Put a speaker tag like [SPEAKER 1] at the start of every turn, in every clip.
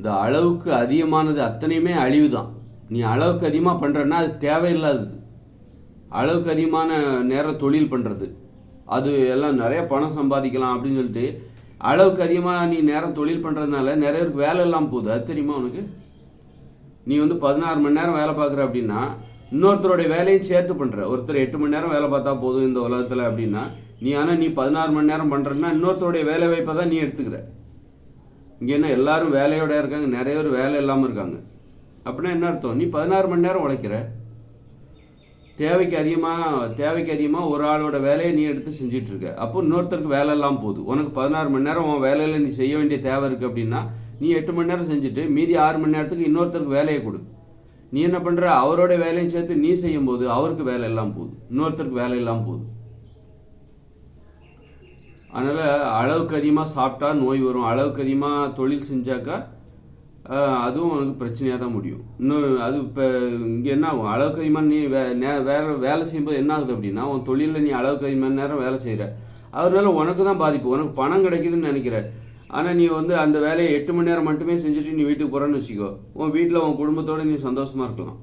[SPEAKER 1] இந்த அளவுக்கு அதிகமானது அத்தனையுமே அழிவு தான் நீ அளவுக்கு அதிகமாக பண்ணுறன்னா அது தேவையில்லாதது. அளவுக்கு அதிகமான நேரம் தொழில் பண்ணுறது அது எல்லாம் நிறைய பணம் சம்பாதிக்கலாம் அப்படின்னு சொல்லிட்டு அளவுக்கு அதிகமாக நீ நேரம் தொழில் பண்ணுறதுனால நிறைய பேருக்கு வேலை இல்லாமல் போகுது. அது தெரியுமா உனக்கு? நீ வந்து பதினாறு மணி நேரம் வேலை பார்க்குற அப்படின்னா இன்னொருத்தருடைய வேலையும் சேர்த்து பண்ணுற ஒருத்தர் எட்டு மணி நேரம் வேலை பார்த்தா போதும் இந்த உலகத்தில் அப்படின்னா நீ ஆனால் நீ பதினாறு மணி நேரம் பண்ணுறன்னா இன்னொருத்தருடைய வேலை வாய்ப்பை தான் நீ எடுத்துக்கிற. இங்கே என்ன எல்லாரும் வேலையோட இருக்காங்க நிறைய பேர் வேலை இல்லாமல் இருக்காங்க. அப்படின்னா என்ன அர்த்தம்? நீ பதினாறு மணி நேரம் உழைக்கிற. தேவைக்கு அதிகமாக தேவைக்கு அதிகமாக ஒரு ஆளோட வேலையை நீ எடுத்து செஞ்சுட்டு இருக்க அப்போ இன்னொருத்தருக்கு வேலை இல்லாமல் போகுது. உனக்கு பதினாறு மணி நேரம் உன் வேலையில் நீ செய்ய வேண்டிய தேவை இருக்குது அப்படின்னா நீ எட்டு மணி நேரம் செஞ்சுட்டு மீதி ஆறு மணி நேரத்துக்கு இன்னொருத்தருக்கு வேலையை கொடு. நீ என்ன பண்ணுற அவரோட வேலையும் சேர்த்து நீ செய்யும்போது அவருக்கு வேலை இல்லாமல் போகுது. இன்னொருத்தருக்கு வேலை இல்லாமல் போகுது. அதனால் அளவுக்கு அதிகமாக சாப்பிட்டா நோய் வரும். அளவுக்கு அதிகமாக தொழில் செஞ்சாக்கா அதுவும் உனக்கு பிரச்சனையாக தான் முடியும். இன்னும் அது இப்போ இங்கே என்ன ஆகும்? அளவுக்கு அதிகமாக நீ வே நே வேலை வேலை செய்யும்போது என்ன ஆகுது அப்படின்னா உன் தொழிலில் நீ அளவுக்கு அதிகமான நேரம் வேலை செய்கிற அதனால உனக்கு தான் பாதிப்பு. உனக்கு பணம் கிடைக்குதுன்னு நினைக்கிற. ஆனால் நீ வந்து அந்த வேலையை எட்டு மணி நேரம் மட்டுமே செஞ்சுட்டு நீ வீட்டுக்கு போகிறேன்னு வச்சுக்கோ. உன் வீட்டில் உன் குடும்பத்தோடு நீ சந்தோஷமாக இருக்கலாம்.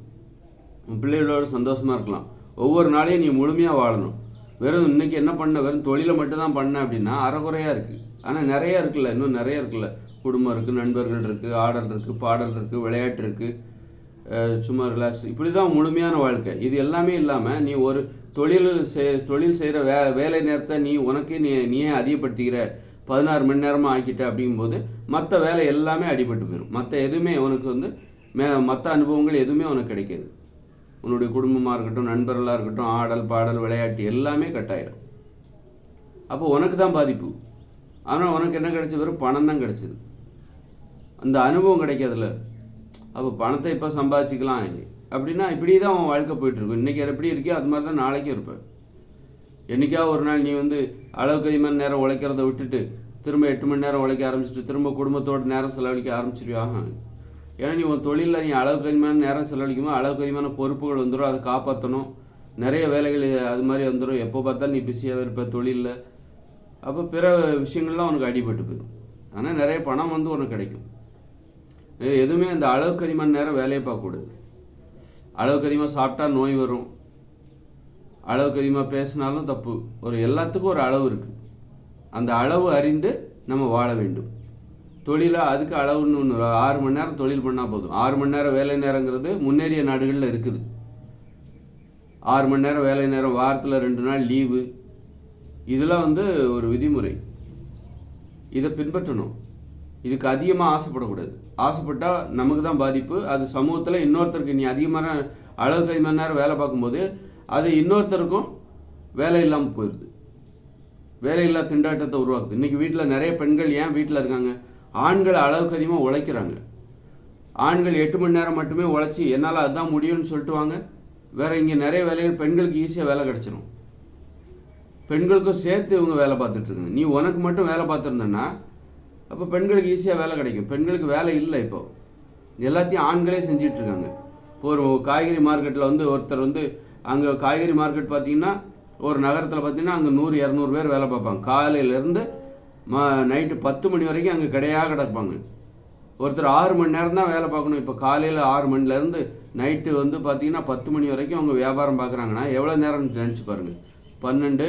[SPEAKER 1] உன் பிள்ளைகளோட சந்தோஷமாக இருக்கலாம். ஒவ்வொரு நாளையும் நீ முழுமையாக வாழணும். வெறும் இன்னைக்கு என்ன பண்ண? வெறும் தொழிலை மட்டும் தான் பண்ண அப்படின்னா அறகுறையாக இருக்குது ஆனால் நிறைய இருக்குல்ல இன்னும் நிறைய இருக்குல்ல. குடும்பம் இருக்குது நண்பர்கள் இருக்குது ஆடல் இருக்குது பாடல் இருக்குது விளையாட்டு இருக்குது சும்மா ரிலாக்ஸ் இப்படி தான் முழுமையான வாழ்க்கை. இது எல்லாமே இல்லாமல் நீ ஒரு தொழில் செய் தொழில் செய்கிற வே வேலை நேரத்தை நீ உனக்கே நீ நீயே அதிகப்படுத்திக்கிற. பதினாறு மணி நேரமாக ஆக்கிட்ட அப்படிங்கும்போது மற்ற வேலை எல்லாமே அடிபட்டு போயிடும் மற்ற எதுவுமே உனக்கு வந்து மே மற்ற அனுபவங்கள் எதுவுமே உனக்கு கிடைக்காது. உன்னுடைய குடும்பமாக இருக்கட்டும் நண்பர்களாக இருக்கட்டும் ஆடல் பாடல் விளையாட்டு எல்லாமே கட்டாயிடும் அப்போ உனக்கு தான் பாதிப்பு. ஆனால் உனக்கு என்ன கிடைச்ச வெறும் பணம் தான் கிடைச்சிது. அந்த அனுபவம் கிடைக்காதுல்ல. அப்போ பணத்தை இப்போ சம்பாதிச்சிக்கலாம் அப்படின்னா இப்படி தான் உன் வாழ்க்கை போயிட்டுருக்கும். இன்றைக்கி எப்படி இருக்கியோ அது மாதிரி தான் நாளைக்கும் இருப்பேன். என்னைக்கா ஒரு நாள் நீ வந்து அளவுக்கு அதிகமான நேரம் உழைக்கிறத விட்டுட்டு திரும்ப எட்டு மணி நேரம் உழைக்க ஆரம்பிச்சிட்டு திரும்ப குடும்பத்தோட நேரம் செலவழிக்க ஆரம்பிச்சிருவியா? ஏன்னா நீ உன் தொழிலில் நீ அளவுக்கு அதிகமான நேரம் செலவழிக்குமோ அளவுக்கு அதிகமான பொறுப்புகள் வந்துடும் அதை காப்பாற்றணும் நிறைய வேலைகள் அது மாதிரி வந்துடும் எப்போ பார்த்தாலும் நீ பிஸியாக இருப்ப தொழிலில். அப்போ பிற விஷயங்கள்லாம் உனக்கு அடிபட்டு போயிடும் ஆனால் நிறைய பணம் வந்து உனக்கு கிடைக்கும். எதுவுமே அந்த அளவுக்கு அதிகமான நேரம் வேலையை பார்க்கக்கூடாது. அளவுக்கு அதிகமாக சாப்பிட்டா நோய் வரும். அளவுக்கு அதிகமாக பேசினாலும் தப்பு. ஒரு எல்லாத்துக்கும் ஒரு அளவு இருக்குது அந்த அளவு அறிந்து நம்ம வாழ வேண்டும். தொழிலாக அதுக்கு அளவுன்னு ஒன்று ஆறு மணி நேரம் தொழில் பண்ணால் போதும். ஆறு மணி நேரம் வேலை நேரங்கிறது முன்னேறிய நாடுகளில் இருக்குது. ஆறு மணி நேரம் வேலை நேரம் வாரத்தில் ரெண்டு நாள் லீவு. இதெல்லாம் வந்து ஒரு விதிமுறை. இதை பின்பற்றணும். இதுக்கு அதிகமாக ஆசைப்படக்கூடாது. ஆசைப்பட்டால் நமக்கு தான் பாதிப்பு. அது சமூகத்தில் இன்னொருத்தருக்கு நீ அதிகமான அளவுக்கு அதிகமான நேரம் வேலை பார்க்கும்போது அது இன்னொருத்தருக்கும் வேலை இல்லாமல் போயிடுது வேலையில்லா திண்டாட்டத்தை உருவாக்குது. இன்றைக்கி வீட்டில் நிறைய பெண்கள் ஏன் வீட்டில் இருக்காங்க? ஆண்கள் அளவுக்கு அதிகமாக உழைக்கிறாங்க. ஆண்கள் எட்டு மணி நேரம் மட்டுமே உழைச்சி என்னால் அதுதான் முடியும்னு சொல்லிட்டு வாங்க. வேற இங்கே நிறைய வேலைகள் பெண்களுக்கு ஈஸியாக வேலை கிடைச்சிரும். பெண்களுக்கும் சேர்த்து இவங்க வேலை பார்த்துட்ருக்காங்க நீ உனக்கு மட்டும் வேலை பார்த்துருந்தேன்னா அப்போ பெண்களுக்கு ஈஸியாக வேலை கிடைக்கும். பெண்களுக்கு வேலை இல்லை இப்போ. எல்லாத்தையும் ஆண்களே செஞ்சிட்ருக்காங்க இப்போ ஒரு காய்கறி மார்க்கெட்டில் வந்து ஒருத்தர் வந்து அங்கே காய்கறி மார்க்கெட் பார்த்தீங்கன்னா ஒரு நகரத்தில் பார்த்தீங்கன்னா அங்கே நூறு இரநூறு பேர் வேலை பார்ப்பாங்க. காலையிலேருந்து ம நைட்டு பத்து மணி வரைக்கும் அங்கே கிடையாக கிடப்பாங்க. ஒருத்தர் ஆறு மணி நேரம் தான் வேலை பார்க்கணும். இப்போ காலையில் ஆறு மணிலேருந்து நைட்டு வந்து பார்த்தீங்கன்னா பத்து மணி வரைக்கும் அவங்க வியாபாரம் பார்க்குறாங்கன்னா எவ்வளோ நேரம் நினச்சி பாருங்கள் பன்னெண்டு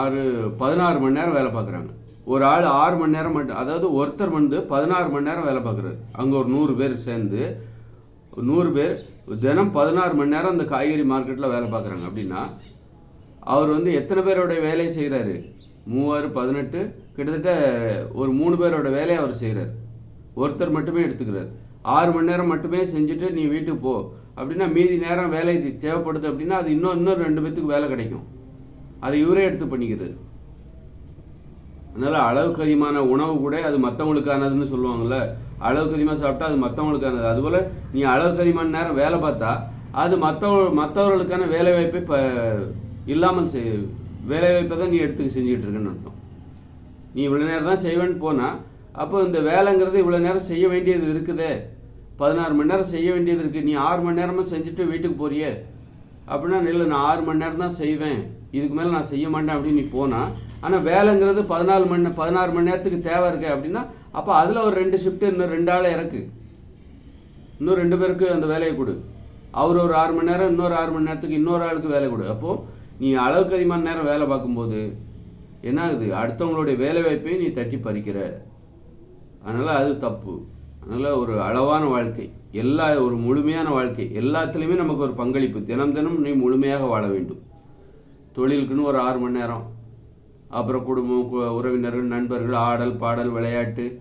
[SPEAKER 1] ஆறு பதினாறு மணி நேரம் வேலை பார்க்குறாங்க ஒரு ஆள் ஆறு மணி நேரம் மட்டும் அதாவது ஒருத்தர் வந்து பதினாறு மணி நேரம் வேலை பார்க்குறாரு அங்கே ஒரு நூறு பேர் சேர்ந்து நூறு பேர் தினம் பதினாறு மணி நேரம் அந்த காய்கறி மார்க்கெட்டில் வேலை பார்க்குறாங்க அப்படின்னா அவர் வந்து எத்தனை பேரோடைய வேலையை செய்கிறாரு மூவாறு பதினெட்டு கிட்டத்தட்ட ஒரு மூணு பேரோட வேலையை அவர் செய்கிறார் ஒருத்தர் மட்டுமே எடுத்துக்கிறார். ஆறு மணி நேரம் மட்டுமே செஞ்சுட்டு நீ வீட்டுக்கு போ. அப்படின்னா மீதி நேரம் வேலை தேவைப்படுது அப்படின்னா அது இன்னும் இன்னும் ரெண்டு பேத்துக்கு வேலை கிடைக்கும். அதை இவரே எடுத்து பண்ணிக்கிறார். அதனால் அளவுக்கு அதிகமான உணவு கூட அது மற்றவங்களுக்கானதுன்னு சொல்லுவாங்கள்ல அளவுக்கு அதிகமாக சாப்பிட்டா அது மற்றவங்களுக்கானது அதுபோல் நீ அளவுக்கு அதிகமான நேரம் வேலை பார்த்தா அது மற்றவ மற்றவர்களுக்கான வேலை வாய்ப்பை இப்போ இல்லாமல் செய் வேலை வாய்ப்பை தான் நீ எடுத்து செஞ்சுக்கிட்டு இருக்கேன்னு அர்த்தம். நீ இவ்வளோ நேரம் தான் செய்வேன்னு போனால் அப்போ இந்த வேலைங்கிறது இவ்வளோ நேரம் செய்ய வேண்டியது இருக்குதே. பதினாறு மணி நேரம் செய்ய வேண்டியது இருக்குது நீ ஆறு மணி நேரமாக செஞ்சுட்டு வீட்டுக்கு போறியே. அப்படின்னா இல்லை நான் ஆறு மணி நேரம் தான் செய்வேன். இதுக்கு மேலே நான் செய்ய மாட்டேன் அப்படின்னு நீ போனால் ஆனால் வேலைங்கிறது பதினாலு மணி பதினாறு மணி நேரத்துக்கு தேவை இருக்கு அப்படின்னா அப்போ அதில் ஒரு ரெண்டு ஷிஃப்ட் இன்னும் ரெண்டு ஆளை இறக்கு. இன்னும் ரெண்டு பேருக்கு அந்த வேலையை கொடு. அவர் ஒரு ஆறு மணி நேரம் இன்னொரு ஆறு மணி நேரத்துக்கு இன்னொரு ஆளுக்கு வேலை கொடு. அப்போது நீ அளவுக்கு அதிகமான நேரம் வேலை பார்க்கும்போது என்ன ஆகுது அடுத்தவங்களுடைய வேலை வாய்ப்பையும் நீ தட்டி பறிக்கிற. அதனால் அது தப்பு. அதனால் ஒரு அளவான வாழ்க்கை எல்லா ஒரு முழுமையான வாழ்க்கை எல்லாத்துலேயுமே நமக்கு ஒரு பங்களிப்பு. தினம் தினம் நீ முழுமையாக வாழ வேண்டும். தொழிலுக்குன்னு ஒரு ஆறு மணி நேரம். அப்புறம் குடும்பம் கு- உறவினர்கள் நண்பர்கள் ஆடல் பாடல் விளையாட்டு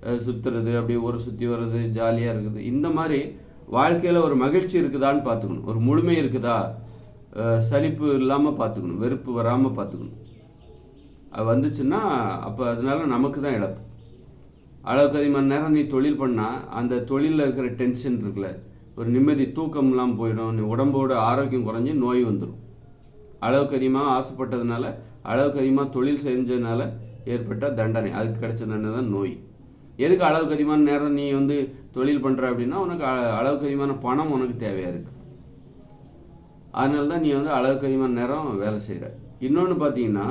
[SPEAKER 1] சுற்றுறது அப்படியே ஒரு சுற்றி வர்றது ஜாலியாக இருக்குது. இந்த மாதிரி வாழ்க்கையில் ஒரு மகிழ்ச்சி இருக்குதான்னு பார்த்துக்கணும். ஒரு முழுமை இருக்குதா? சலிப்பு இல்லாமல் பார்த்துக்கணும் வெறுப்பு வராமல் பார்த்துக்கணும் அது வந்துச்சுன்னா அப்போ அதனால நமக்கு தான் இழப்பு. அளவுக்கு அதிகமான நேரம் நீ தொழில் பண்ணால் அந்த தொழிலில் இருக்கிற டென்ஷன் இருக்குல்ல ஒரு நிம்மதி தூக்கம்லாம் போயிடும் நீ உடம்போட ஆரோக்கியம் குறைஞ்சி நோய் வந்துடும் அளவுக்கு அதிகமாக ஆசைப்பட்டதுனால அளவுக்கு அதிகமாக தொழில் செஞ்சதுனால ஏற்பட்ட தண்டனை அதுக்கு கிடைச்ச தண்டனை தான் நோய். எதுக்கு அளவுக்கு அதிகமான நேரம் நீ வந்து தொழில் பண்ணுற அப்படின்னா உனக்கு அ- அளவுக்கு அதிகமான பணம் உனக்கு தேவையாக இருக்குது அதனால தான் நீ வந்து அளவுக்கு அதிகமான நேரம் வேலை செய்கிற இன்னொன்று பார்த்தீங்கன்னா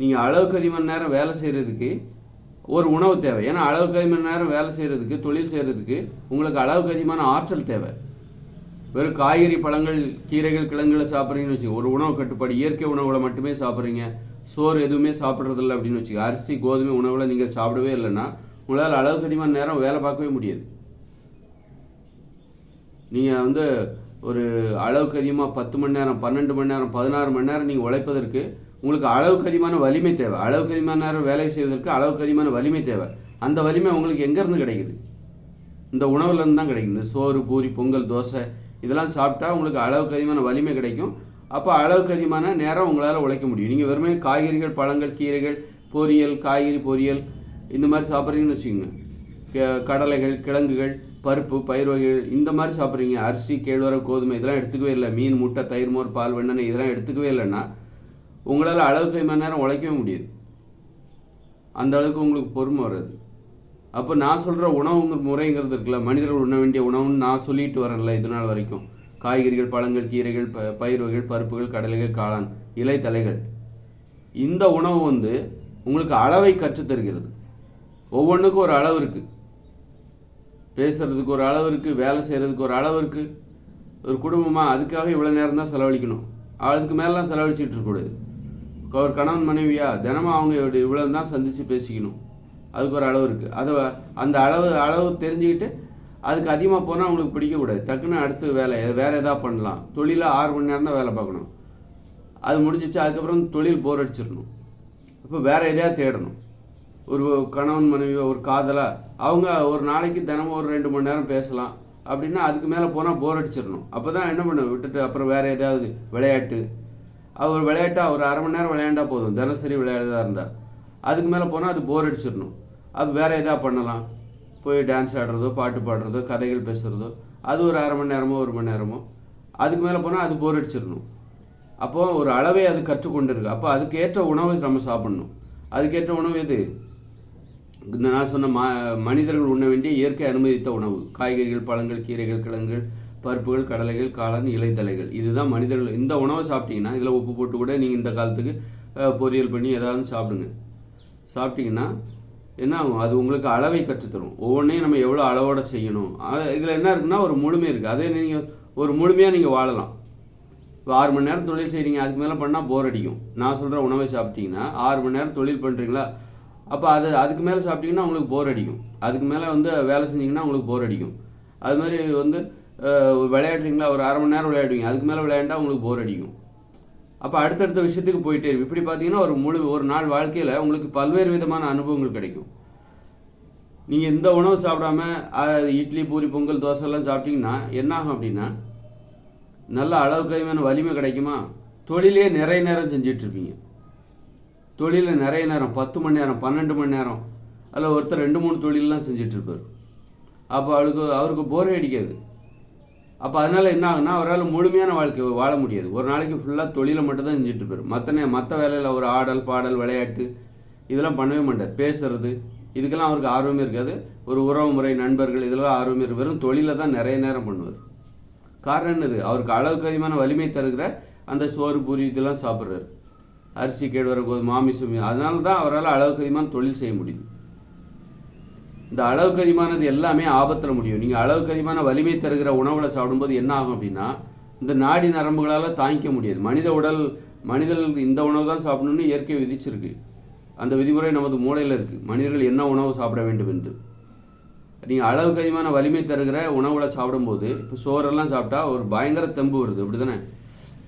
[SPEAKER 1] நீங்கள் அளவுக்கு அதிகமான நேரம் வேலை செய்கிறதுக்கு ஒரு உணவு தேவை. ஏன்னா அளவுக்கு அதிகமான நேரம் வேலை செய்கிறதுக்கு தொழில் செய்கிறதுக்கு உங்களுக்கு அளவுக்கு அதிகமான ஆற்றல் தேவை. வெறும் காய்கறி பழங்கள் கீரைகள் கிழங்குகளை சாப்பிட்றீங்கன்னு வச்சுக்கோ ஒரு உணவு கட்டுப்பாடு இயற்கை உணவுகளை மட்டுமே சாப்பிட்றீங்க. சோறு எதுவுமே சாப்பிட்றதில்ல அப்படின்னு வச்சுக்கோ அரிசி கோதுமை உணவுகளை நீங்கள் சாப்பிடவே இல்லைன்னா உங்களால் அளவுக்கு அதிகமான நேரம் வேலை பார்க்கவே முடியாது. நீங்கள் வந்து ஒரு அளவுக்கு அதிகமாக பத்து மணி நேரம் பன்னெண்டு மணி நேரம் பதினாறு மணி நேரம் நீங்கள் உழைப்பதற்கு உங்களுக்கு அளவுக்கு அதிகமான வலிமை தேவை. அளவுக்கு அதிகமான நேரம் வேலை செய்வதற்கு அளவுக்கு அதிகமான வலிமை தேவை. அந்த வலிமை உங்களுக்கு எங்கேருந்து கிடைக்குது? இந்த உணவுலேருந்து தான் கிடைக்குது. சோறு பூரி பொங்கல் தோசை இதெல்லாம் சாப்பிட்டா உங்களுக்கு அளவுக்கு அதிகமான வலிமை கிடைக்கும். அப்போ அளவுக்கு அதிகமான நேரம் உங்களால் உழைக்க முடியும். நீங்கள் வெறுமே காய்கறிகள் பழங்கள் கீரைகள் பொரியல் காய்கறி பொரியல் இந்த மாதிரி சாப்பிட்றீங்கன்னு வச்சுக்கோங்க. கடலைகள் கிழங்குகள் பருப்பு பயிர் வகைகள் இந்த மாதிரி சாப்பிட்றீங்க. அரிசி கேழ்வரகு கோதுமை இதெல்லாம் எடுத்துக்கவே இல்லை. மீன் முட்டை தயிர் மோர் பால் வெண்ணெய் இதெல்லாம் எடுத்துக்கவே இல்லைன்னா உங்களால் அளவுக்கு மணி நேரம் உழைக்கவே முடியாது. அந்த அளவுக்கு உங்களுக்கு பொறுமை வர்றது அப்போ நான் சொல்கிற உணவுங்கிற முறைங்கிறது இருக்குல்ல மனிதர்கள் உண்ண வேண்டிய உணவுன்னு நான் சொல்லிட்டு வரேன்ல இது நாள் வரைக்கும். காய்கறிகள் பழங்கள் கீரைகள் ப பயிர் வகைகள் பருப்புகள் கடலைகள் காளான் இலை தலைகள் இந்த உணவு வந்து உங்களுக்கு அளவை கற்றுத்தருகிறது. ஒவ்வொன்றுக்கும் ஒரு அளவு இருக்குது பேசுகிறதுக்கு ஒரு அளவு இருக்குது வேலை செய்கிறதுக்கு ஒரு அளவு இருக்குது ஒரு குடும்பமாக அதுக்காக இவ்வளோ நேரம் தான் செலவழிக்கணும். அதுக்கு மேலாம் செலவழிச்சிட்டு இருக்கக்கூடாது ஒரு கணவன் மனைவியாக தினமும் அவங்க இவ்வளோ தான் சந்தித்து பேசிக்கணும். அதுக்கு ஒரு அளவு இருக்குது அதை அந்த அளவு அளவு தெரிஞ்சுக்கிட்டு அதுக்கு அதிகமாக போனால் அவங்களுக்கு பிடிக்கக்கூடாது. டக்குன்னு அடுத்து வேலை வேறு எதாவது பண்ணலாம். தொழிலில் ஆறு மணி நேரம் தான் வேலை பார்க்கணும். அது முடிஞ்சிச்சு அதுக்கப்புறம் தொழில் போர் அடிச்சிடணும். இப்போ வேறு எதையாவது தேடணும். ஒரு கணவன் மனைவி ஒரு காதலா அவங்க ஒரு நாளைக்கு தினமும் ஒரு ரெண்டு மணி நேரம் பேசலாம். அப்படின்னா அதுக்கு மேலே போனால் போர் அடிச்சிடணும். அப்போ தான் என்ன பண்ண விட்டுட்டு அப்புறம் வேற ஏதாவது விளையாட்டு. அவர் விளையாட்டா ஒரு அரை மணி நேரம் விளையாண்டா போதும். தினசரி விளையாடுறதா இருந்தால் அதுக்கு மேலே போனால் அது போர் அடிச்சிடணும். அது வேற எதாவது பண்ணலாம். போய் டான்ஸ் ஆடுறதோ பாட்டு பாடுறதோ கதைகள் பேசுகிறதோ அது ஒரு அரை மணி நேரமோ ஒரு மணி நேரமோ. அதுக்கு மேலே போனால் அது போர் அடிச்சிடணும். அப்போ ஒரு அளவை அது கற்றுக்கொண்டு இருக்கு அப்போ அதுக்கேற்ற உணவை நம்ம சாப்பிடணும். அதுக்கேற்ற உணவு எது? இந்த நான் சொன்ன ம மனிதர்கள் உண்ண வேண்டிய இயற்கை அனுமதித்த உணவு. காய்கறிகள் பழங்கள் கீரைகள் கிழங்குகள் பருப்புகள் கடலைகள் காளான் இலைத்தலைகள். இதுதான் மனிதர்கள். இந்த உணவை சாப்பிட்டீங்கன்னா இதில் உப்பு போட்டு கூட நீங்கள் இந்த காலத்துக்கு பொரியல் பண்ணி ஏதாவது சாப்பிடுங்க. சாப்பிட்டீங்கன்னா என்ன ஆகும்? அது உங்களுக்கு அளவை கற்றுத்தரும். ஒவ்வொன்றையும் நம்ம எவ்வளோ அளவோட செய்யணும். இதில் என்ன இருக்குன்னா ஒரு முழுமை இருக்குது அதே நீங்கள் ஒரு முழுமையாக நீங்கள் வாழலாம். இப்போ ஆறு மணி நேரம் தொழில் செய்கிறீங்க அதுக்கு மேலே பண்ணால் போர் அடிக்கும். நான் சொல்கிற உணவை சாப்பிட்டீங்கன்னா ஆறு மணி நேரம் தொழில் பண்ணுறீங்களா அப்போ அது அதுக்கு மேலே சாப்பிட்டிங்கன்னா உங்களுக்கு போர் அடிக்கும். அதுக்கு மேலே வந்து வேலை செஞ்சீங்கன்னா உங்களுக்கு போர் அடிக்கும். அது மாதிரி வந்து விளையாடுறீங்களா? ஒரு அரை மணி நேரம் விளையாடுவீங்க. அதுக்கு மேலே விளையாண்டா உங்களுக்கு போர் அடிக்கும். அப்போ அடுத்தடுத்த விஷயத்துக்கு போயிட்டே இருக்கும் இப்படி பார்த்தீங்கன்னா ஒரு முழு ஒரு நாள் வாழ்க்கையில் உங்களுக்கு பல்வேறு விதமான அனுபவங்கள் கிடைக்கும். நீங்கள் இந்த உணவு சாப்பிடாம இட்லி பூரி பொங்கல் தோசை எல்லாம் சாப்பிட்டீங்கன்னா என்ன ஆகும் அப்படின்னா நல்ல அளவுக்கு அதிகமான வலிமை கிடைக்குமா? தொழிலே நிறைய நேரம் செஞ்சிட்ருப்பீங்க தொழிலில் நிறைய நேரம் பத்து மணி நேரம் பன்னெண்டு மணி நேரம். அதில் ஒருத்தர் ரெண்டு மூணு தொழிலெலாம் செஞ்சுட்டு இருப்பார் அப்போ அவளுக்கு அவருக்கு போரே அடிக்காது. அப்போ அதனால் என்ன ஆகுதுன்னா அவரால் முழுமையான வாழ்க்கை வாழ முடியாது. ஒரு நாளைக்கு ஃபுல்லாக தொழிலை மட்டும் தான் செஞ்சுட்டு மற்ற நே மற்ற வேலையில் ஒரு ஆடல் பாடல் விளையாட்டு இதெல்லாம் பண்ணவே மாட்டார். பேசுறது இதுக்கெல்லாம் அவருக்கு ஆர்வமே இருக்காது. ஒரு உறவு முறை நண்பர்கள் இதெல்லாம் ஆர்வமே இருக்கு. வெறும் தொழிலை தான் நிறைய நேரம் பண்ணுவார். காரணம் என்னது? அவருக்கு அளவுக்கு அதிகமான வலிமை தருகிற அந்த சோறு பூரி இதெல்லாம் சாப்பிட்றாரு. அரிசி கேழ்வரகு கோதுமை மாமிசம் அதனால தான் அவரால் அளவுக்கு அதிகமான தொழில் செய்ய முடியுது. இந்த அளவுக்கு அதிகமானது எல்லாமே ஆபத்தில் முடியும். நீங்கள் அளவுக்கு அதிகமான வலிமை தருகிற உணவுகளை சாப்பிடும்போது என்ன ஆகும் அப்படின்னா இந்த நாடி நரம்புகளால் தாங்கிக்க முடியாது. மனித உடல் மனிதர்கள் இந்த உணவு தான் சாப்பிடணும்னு இயற்கை விதிச்சிருக்கு. அந்த விதிமுறை நமது மூளையில் இருக்குது மனிதர்கள் என்ன உணவு சாப்பிட வேண்டும் என்று. நீங்கள் அளவுக்கு அதிகமான வலிமை தருகிற உணவுகளை சாப்பிடும்போது இப்போ சோறெல்லாம் சாப்பிட்டா ஒரு பயங்கர தெம்பு வருது. அப்படி தானே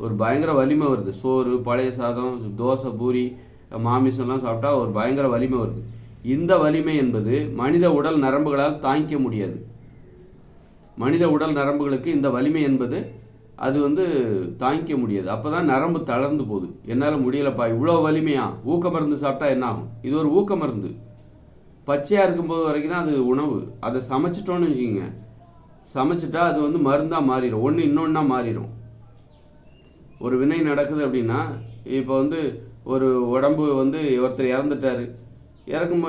[SPEAKER 1] ஒரு பயங்கர வலிமை வருது. சோறு பழைய சாதம் தோசை பூரி மாமிசம்லாம் சாப்பிட்டா ஒரு பயங்கர வலிமை வருது. இந்த வலிமை என்பது மனித உடல் நரம்புகளால் தாங்கிக்க முடியாது. மனித உடல் நரம்புகளுக்கு இந்த வலிமை என்பது அது வந்து தாங்கிக்க முடியாது. அப்போ தான் நரம்பு தளர்ந்து போகுது. என்னால் முடியலப்பா இவ்வளோ வலிமையா? ஊக்க மருந்து சாப்பிட்டா என்ன ஆகும்? இது ஒரு ஊக்க மருந்து. பச்சையாக இருக்கும்போது வரைக்கும் தான் அது உணவு. அதை சமைச்சிட்டோன்னு வச்சுக்கோங்க. சமைச்சிட்டா அது வந்து மருந்தாக மாறிடும் ஒன்று இன்னொன்றா மாறிடும் ஒரு வினை நடக்குது அப்படின்னா இப்போ வந்து ஒரு உடம்பு வந்து ஒருத்தர் இறந்துட்டாரு. இறக்கும்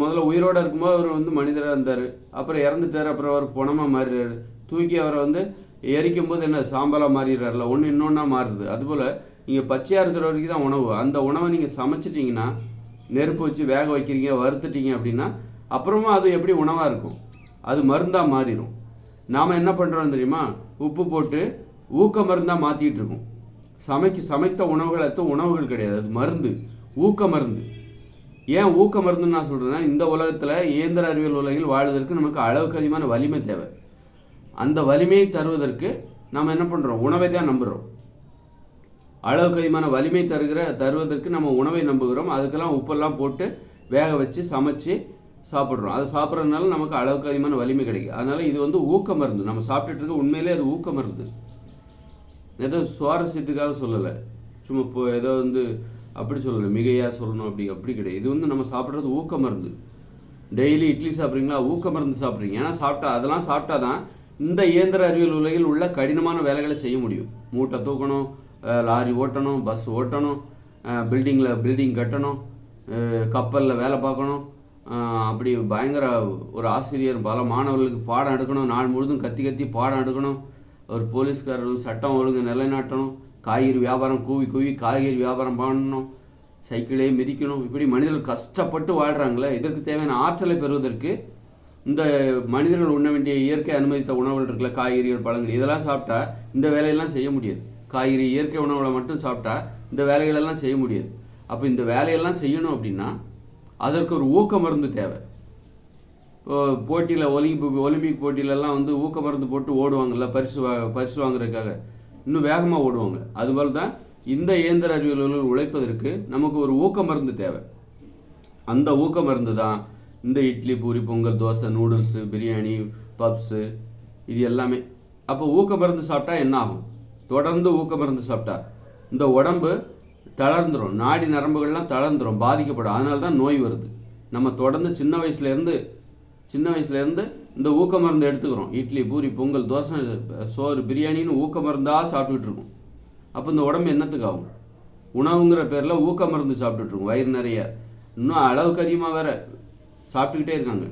[SPEAKER 1] முதல்ல உயிரோடு இருக்கும்போது அவர் வந்து மனிதராக இருந்தார். அப்புறம் இறந்துட்டார் அப்புறம் அவர் பணமாக மாறிடுறாரு. தூக்கி அவரை வந்து எரிக்கும் போது என்ன சாம்பலாக மாறிடுறாருல ஒன்று இன்னொன்றா மாறுது. அதுபோல் நீங்கள் பச்சையாக இருக்கிற வரைக்கும் தான் உணவு. அந்த உணவை நீங்கள் சமைச்சிட்டிங்கன்னா நெருப்பு வச்சு வேக வைக்கிறீங்க வறுத்துட்டீங்க அப்படின்னா அப்புறமா அது எப்படி உணவாக இருக்கும்? அது மருந்தாக மாறிடும் நாம் என்ன பண்ணுறோம் தெரியுமா? உப்பு போட்டு ஊக்க மருந்தாக மாற்றிட்டு இருக்கும். சமைக்க சமைத்த உணவுகள் அத்து உணவுகள் கிடையாது. அது மருந்து ஊக்க மருந்து. ஏன் ஊக்க மருந்துன்னு நான் சொல்கிறேன்னா இந்த உலகத்தில் இயந்திர அறிவியல் உலகில் வாழ்வதற்கு நமக்கு அளவுக்கு அதிகமான வலிமை தேவை. அந்த வலிமையை தருவதற்கு நம்ம என்ன பண்ணுறோம் உணவை தான் நம்புகிறோம் அளவுக்கு அதிகமான வலிமை தருகிற தருவதற்கு நம்ம உணவை நம்புகிறோம். அதுக்கெல்லாம் உப்பெல்லாம் போட்டு வேக வச்சு சமைச்சு சாப்பிட்றோம். அதை சாப்பிட்றதுனால நமக்கு அளவுக்கு அதிகமான வலிமை கிடைக்கும். அதனால் இது வந்து ஊக்க மருந்து. நம்ம சாப்பிட்டுட்டு இருக்க உண்மையிலே அது ஊக்க மருந்து. ஏதோ சுவாரஸ்யத்துக்காக சொல்லலை. சும்மா இப்போ ஏதோ வந்து அப்படி சொல்லலை. மிகையாக சொல்லணும் அப்படி அப்படி கிடையாது. இது வந்து நம்ம சாப்பிட்றது ஊக்க மருந்து. டெய்லி இட்லி சாப்பிட்றீங்களா? ஊக்க மருந்து சாப்பிட்றீங்க. ஏன்னா சாப்பிட்டா அதெல்லாம் சாப்பிட்டா தான் இந்த இயந்திர அறிவியல் உலகில் உள்ள கடினமான வேலைகளை செய்ய முடியும். மூட்டை தூக்கணும் லாரி ஓட்டணும் பஸ் ஓட்டணும் பில்டிங்கில் பில்டிங் கட்டணும் கப்பலில் வேலை பார்க்கணும். அப்படி பயங்கர ஒரு ஆசிரியர் பல மாணவர்களுக்கு பாடம் எடுக்கணும். நாள் முழுதும் கத்தி கத்தி பாடம் எடுக்கணும். ஒரு போலீஸ்காரர் சட்டம் ஒழுங்கு நிலைநாட்டணும் காய்கறி வியாபாரம் கூவி கூவி காய்கறி வியாபாரம் பண்ணணும் சைக்கிளே மிதிக்கணும். இப்படி மனிதர்கள் கஷ்டப்பட்டு வாழ்கிறாங்களே இதற்கு தேவையான ஆற்றலை பெறுவதற்கு இந்த மனிதர்கள் உண்ண வேண்டிய இயற்கை அனுமதித்த உணவுகள் இருக்குல்ல காய்கறிகள் பழங்கள் இதெல்லாம் சாப்பிட்டா இந்த வேலையெல்லாம் செய்ய முடியாது. காய்கறி இயற்கை உணவுகளை மட்டும் சாப்பிட்டா இந்த வேலைகளெல்லாம் செய்ய முடியாது. அப்போ இந்த வேலையெல்லாம் செய்யணும் அப்படின்னா அதற்கு ஒரு ஊக்க மருந்து தேவை. போட்டியில் ஒலிம்பிக் ஒலிம்பிக் போட்டியிலலாம் வந்து ஊக்க மருந்து போட்டு ஓடுவாங்கல்ல பரிசு வா பரிசு வாங்குறதுக்காக. இன்னும் வேகமாக ஓடுவாங்க. அதுபோல் தான் இந்த இயந்திர அறிவியல்கள் உழைப்பதற்கு நமக்கு ஒரு ஊக்க மருந்து தேவை. அந்த ஊக்க மருந்து தான் இந்த இட்லி பூரி பொங்கல் தோசை நூடுல்ஸு பிரியாணி பப்ஸு இது எல்லாமே. அப்போ ஊக்க மருந்து சாப்பிட்டா என்ன ஆகும்? தொடர்ந்து ஊக்க மருந்து சாப்பிட்டா இந்த உடம்பு தளர்ந்துடும் நாடி நரம்புகள்லாம் தளர்ந்துடும் பாதிக்கப்படும். அதனால தான் நோய் வருது. நம்ம தொடர்ந்து சின்ன வயசுலேருந்து சின்ன வயசுலேருந்து இந்த ஊக்க மருந்து எடுத்துக்கிறோம். இட்லி பூரி பொங்கல் தோசை சோறு பிரியாணின்னு ஊக்க மருந்தாக சாப்பிட்டுட்ருக்கோம். அப்போ இந்த உடம்பு என்னத்துக்கு ஆகும்? உணவுங்கிற பேரில் ஊக்க மருந்து சாப்பிட்டுட்ருக்கோம். வயிறு நிறைய. இன்னும் அளவுக்கு அதிகமாக வேற சாப்பிட்டுக்கிட்டே இருக்காங்க.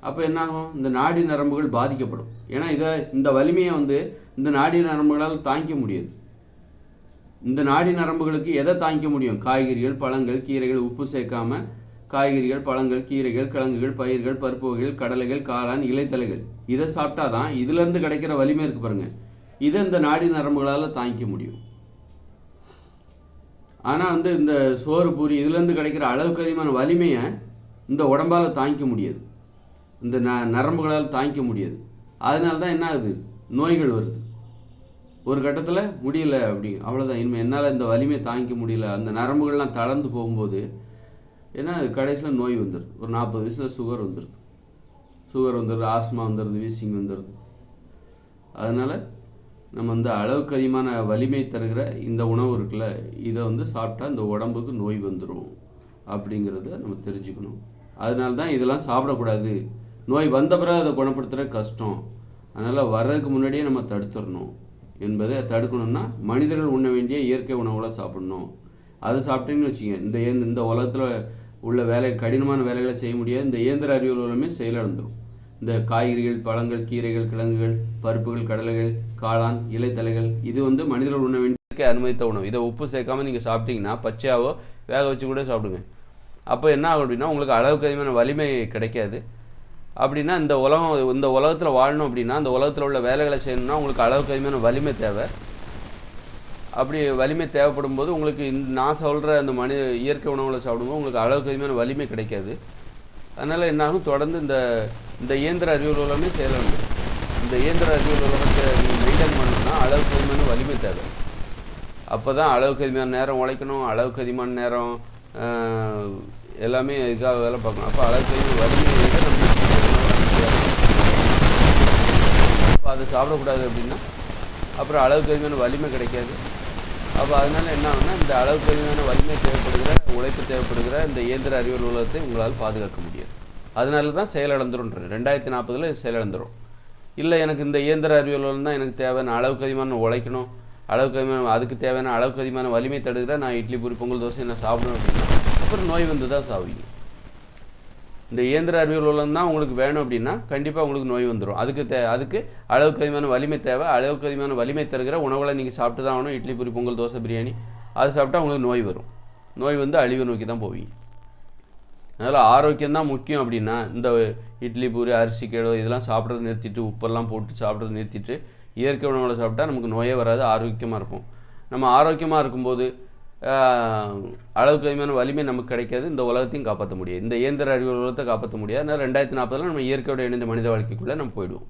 [SPEAKER 1] அப்போ என்ன ஆகும் இந்த நாடி நரம்புகள் பாதிக்கப்படும். ஏன்னா இதை இந்த வலிமையை வந்து இந்த நாடி நரம்புகளால் தாங்கிக்க முடியாது. இந்த நாடி நரம்புகளுக்கு எதை தாங்கிக்க முடியும்? காய்கறிகள் பழங்கள் கீரைகள் உப்பு சேர்க்காம காய்கறிகள் பழங்கள் கீரைகள் கிழங்குகள் பயிர்கள் பருப்பு வகைகள் கடலைகள் காளான் இலைத்தலைகள். இதை சாப்பிட்டா தான் இதுலேருந்து கிடைக்கிற வலிமை இருக்கு பாருங்க. இதை இந்த நாடி நரம்புகளால் தாங்கிக்க முடியும். ஆனால் வந்து இந்த சோறு பூரி இதுலேருந்து கிடைக்கிற அளவுக்கு அதிகமான வலிமையை இந்த உடம்பால் தாங்கிக்க முடியாது. இந்த ந நரம்புகளால் தாங்கிக்க முடியாது. அதனால தான் என்ன ஆகுது? நோய்கள் வருது. ஒரு கட்டத்தில் முடியல அப்படி. அவ்வளோதான் இனிமேல் என்னால் இந்த வலிமையை தாங்கிக்க முடியல. அந்த நரம்புகள்லாம் தளர்ந்து போகும்போது ஏன்னா கடைசியில் நோய் வந்துடுது ஒரு நாற்பது வயசில் சுகர் வந்துடுது சுகர் வந்துடுது ஆஸ்மா வந்துடுது வீசிங் வந்துடுது அதனால் நம்ம வந்து அளவுக்கு அதிகமான வலிமை தருகிற இந்த உணவு இருக்குல்ல இதை வந்து சாப்பிட்டா இந்த உடம்புக்கு நோய் வந்துடும் அப்படிங்கிறத நம்ம தெரிஞ்சுக்கணும். அதனால தான் இதெல்லாம் சாப்பிடக்கூடாது. நோய் வந்த பிறகு அதை குணப்படுத்துகிற கஷ்டம். அதனால் வர்றதுக்கு முன்னாடியே நம்ம தடுத்துடணும் என்பதை தடுக்கணும்னா மனிதர்கள் உண்ண வேண்டிய இயற்கை உணவுகளை சாப்பிடணும். அதை சாப்பிட்டீங்கன்னு வச்சுக்கோங்க. இந்த இந்த உலகத்தில் உள்ள வேலை கடினமான வேலைகளை செய்ய முடியாது. இந்த இயந்திர அறிவியல் உலகமே செயலிழந்துடும் இந்த காய்கறிகள் பழங்கள் கீரைகள் கிழங்குகள் பருப்புகள் கடலைகள் காளான் இலைத்தலைகள் இது வந்து மனிதர்கள் உண்ண வேண்டிய அனுமதித்த உணவு. இதை உப்பு சேர்க்காம நீங்கள் சாப்பிட்டீங்கன்னா பச்சையாவோ வேக வச்சு கூட சாப்பிடுங்க. அப்போ என்ன ஆகும் அப்படின்னா உங்களுக்கு அளவுக்கு அதிகமான வலிமை கிடைக்காது. அப்படின்னா இந்த உலகம் இந்த உலகத்தில் வாழணும் அப்படின்னா இந்த உலகத்தில் உள்ள வேலைகளை செய்யணும்னா உங்களுக்கு அளவுக்கு அதிகமான வலிமை தேவை. அப்படி வலிமை தேவைப்படும் போது உங்களுக்கு இந்த நான் சொல்கிற அந்த மனித இயற்கை உணவுகளை சாப்பிடும்போது உங்களுக்கு அளவுக்கு அதிகமான வலிமை கிடைக்காது. அதனால் என்னாகும் தொடர்ந்து இந்த இந்த இயந்திர அறிவியல் உலகமே இந்த இயந்திர அறிவியல் உலகத்தை நீங்கள் மெயின்டைன் பண்ணணும்னா அளவுக்கு அதிகமான வலிமை தேவை. அப்போ தான் அளவுக்கு அதிகமான நேரம் உழைக்கணும் அளவுக்கு அதிகமான நேரம் எல்லாமே இதுக்காக வேலை பார்க்கணும். அப்போ அளவுக்கு அதிகமான வலிமை அப்போ அதை சாப்பிடக்கூடாது அப்படின்னா அப்புறம் அளவுக்கு அதிகமான வலிமை கிடைக்காது. அப்போ அதனால என்ன ஆகுனா இந்த அளவுக்கு அதிகமான வலிமை தேவைப்படுகிற உழைப்பு தேவைப்படுகிற இந்த இயந்திர அறிவியல் உலகத்தை உங்களால் பாதுகாக்க முடியாது. அதனால தான் செயலிழந்துருன்றது ரெண்டாயிரத்தி நாற்பதில் செயலிழந்துடும் இல்லை எனக்கு இந்த இயந்திர அறிவியல் உலகம் தான் எனக்கு தேவை நான் அளவுக்கு அதிகமான உழைக்கணும். அளவுக்கு அதிகமான அதுக்கு தேவையான அளவுக்கு அதிகமான வலிமை தடுக்கிற நான் இட்லி பூரி பொங்கல் தோசை நான் சாப்பிடணும் அப்படின்னா அப்புறம் நோய் வந்து தான் சாவீங்க இந்த இயந்திர அறிவியல் உலகம் தான் உங்களுக்கு வேணும் அப்படின்னா கண்டிப்பாக உங்களுக்கு நோய் வந்துடும் அதுக்கு தே அதுக்கு அளவுக்கு அதிகமான வலிமை தேவை. அளவுக்கு அதிகமான வலிமை தருகிற உணவுகளை நீங்கள் சாப்பிட்டு தான் ஆகணும். இட்லி பூரி பொங்கல் தோசை பிரியாணி அது சாப்பிட்டா உங்களுக்கு நோய் வரும். நோய் வந்து அழிவு நோக்கி தான் போவீங்க. அதனால் ஆரோக்கியம் தான் முக்கியம் அப்படின்னா இந்த இட்லி பூரி அரிசி கிழோ இதெல்லாம் சாப்பிட்றது நிறுத்திட்டு உப்பெல்லாம் போட்டு சாப்பிட்றது நிறுத்திட்டு இயற்கை உணவுகளை சாப்பிட்டா நமக்கு நோயே வராது ஆரோக்கியமாக இருப்போம். நம்ம ஆரோக்கியமாக இருக்கும்போது அளவுக்கு அதிகமான வலிமை நமக்கு கிடைக்காது இந்த உலகத்தையும் காப்பாற்ற முடியாது. இந்த இயந்திர அறிவு உலகத்தை காப்பாற்ற முடியாது. அதனால் ரெண்டாயிரத்தி நாற்பதில் நம்ம இயற்கையோட இணைந்த மனித வாழ்க்கைக்குள்ளே நம்ம போயிடுவோம்.